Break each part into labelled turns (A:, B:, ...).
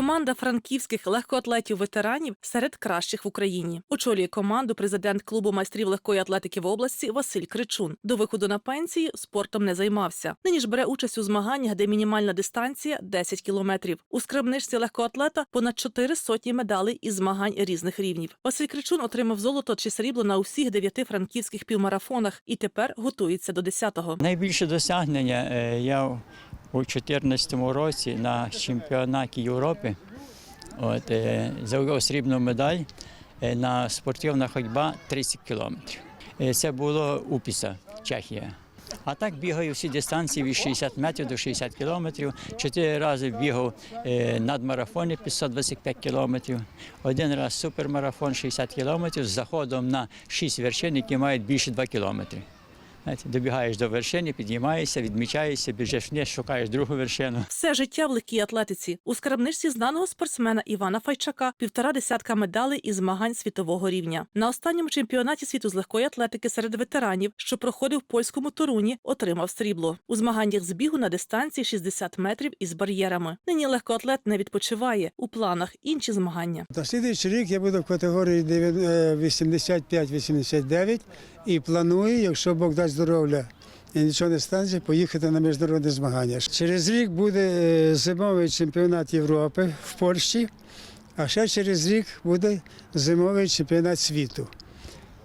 A: Команда франківських легкоатлетів-ветеранів серед кращих в Україні. Очолює команду президент клубу майстрів легкої атлетики в області Василь Кричун. До виходу на пенсії спортом не займався. Нині ж бере участь у змаганнях, де мінімальна дистанція 10 кілометрів. У скарбничці легкоатлета понад чотири сотні медалей із змагань різних рівнів. Василь Кричун отримав золото чи срібло на усіх дев'яти франківських півмарафонах і тепер готується до 10-го.
B: Найбільше досягнення е, я у 2014 році на чемпіонаті Європи от, е, завоював срібну медаль е, на спортивна ходьба 30 кілометрів. Е, Це було Упіса, Чехія. А так бігаю всі дистанції від 60 метрів до 60 кілометрів. Чотири рази бігав надмарафони 525 кілометрів. Один раз супермарафон 60 кілометрів з заходом на 6 вершин, які мають більше 2 кілометри. Знаєте, добігаєш до вершини, підіймаєшся, відмічаєшся, біжиш вниз, шукаєш другу вершину.
A: Все життя в легкій атлетиці. У скарбничці знаного спортсмена Івана Файчака півтора десятка медалей із змагань світового рівня. На останньому чемпіонаті світу з легкої атлетики серед ветеранів, що проходив в польському Торуні, отримав срібло. У змаганнях з бігу на дистанції 60 метрів із бар'єрами. Нині легкоатлет не відпочиває. У планах інші змагання.
C: На слідуючий рік я буду в категорії дев'я- е, 85-89 і планую, якщо Бог дасть здоров'я і нічого не станеться, поїхати на міжнародні змагання. Через рік буде е, зимовий чемпіонат Європи в Польщі, а ще через рік буде зимовий чемпіонат світу.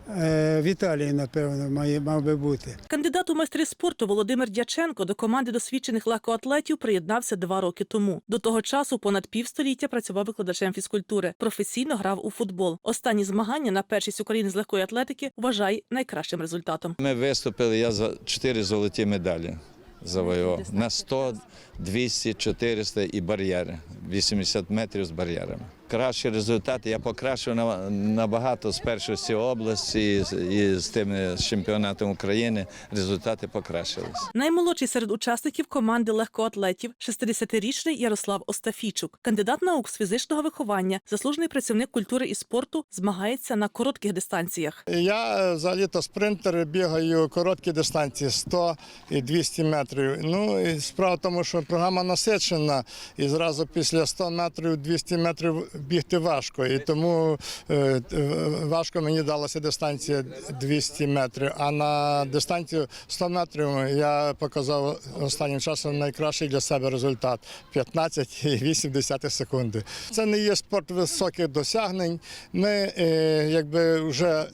C: Е, В Італії, напевно, має, мав би бути.
A: Кандидат у майстри спорту Володимир Дяченко до команди досвідчених легкоатлетів приєднався два роки тому. До того часу понад півстоліття працював викладачем фізкультури. Професійно грав у футбол. Останні змагання на першість України з легкої атлетики вважає найкращим результатом.
D: Ми виступили, я за чотири золоті медалі завоював. На 100, 200, 400 і бар'єри. 80 метрів з бар'єрами. Кращі результати я покращив на- набагато з першості області і, з- тим з чемпіонатом України. Результати покращились.
A: Наймолодший серед учасників команди легкоатлетів 60-річний Ярослав Остафійчук, кандидат наук з фізичного виховання, заслужений працівник культури і спорту, змагається на коротких дистанціях.
E: Я е, взагалі-то спринтер бігаю короткі дистанції 100 і 200 метрів. Ну і справа в тому, що програма насичена, і зразу після 100 метрів, 200 метрів бігти важко. І тому е, е, важко мені далася дистанція 200 метрів. А на дистанцію 100 метрів я показав останнім часом найкращий для себе результат 15,8 секунди. Це не є спорт високих досягнень. Ми е, якби вже.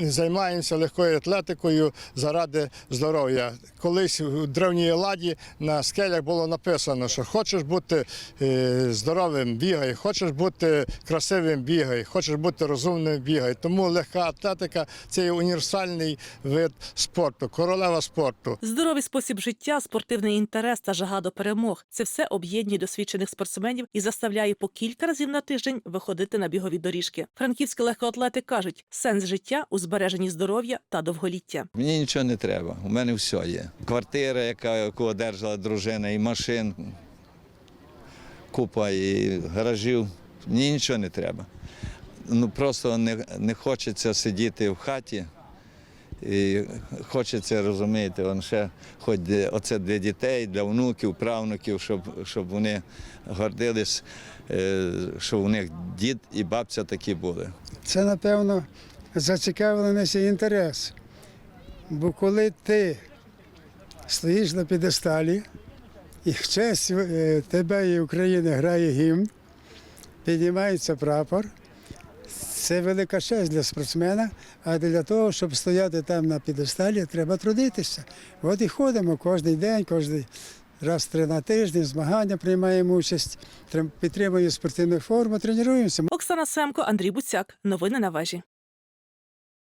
E: Займаємося легкою атлетикою заради здоров'я. Колись у древній ладі на скелях було написано, що хочеш бути е, здоровим, бігай, хочеш бути красивим, бігай, хочеш бути розумним, бігай. Тому легка атлетика це є універсальний вид спорту, королева спорту.
A: Здоровий спосіб життя, спортивний інтерес та жага до перемог це все об'єднує досвідчених спортсменів і заставляє по кілька разів на тиждень виходити на бігові доріжки. Франківські легкоатлети кажуть, сенс життя у збереженні здоров'я та довголіття.
D: Мені нічого не треба. У мене все є. Квартира, яка, яку одержала дружина, і машин, купа і гаражів. Мені нічого не треба. Ну просто не, не хочеться сидіти в хаті. І хочеться розумієте, он ще хоч оце для дітей, для внуків, правнуків, щоб, щоб вони гордились, е, що у них дід і бабця такі були.
C: Це, напевно, зацікавленість і інтерес. Бо коли ти стоїш на підесталі, і в честь е, тебе і України грає гімн, піднімається прапор, це велика честь для спортсмена, а для того, щоб стояти там на підесталі, треба трудитися. От і ходимо кожен день, кожен раз три на тиждень, змагання приймаємо участь, підтримуємо спортивну форму, тренуємося.
A: Оксана Семко, Андрій Буцяк. Новини на вежі.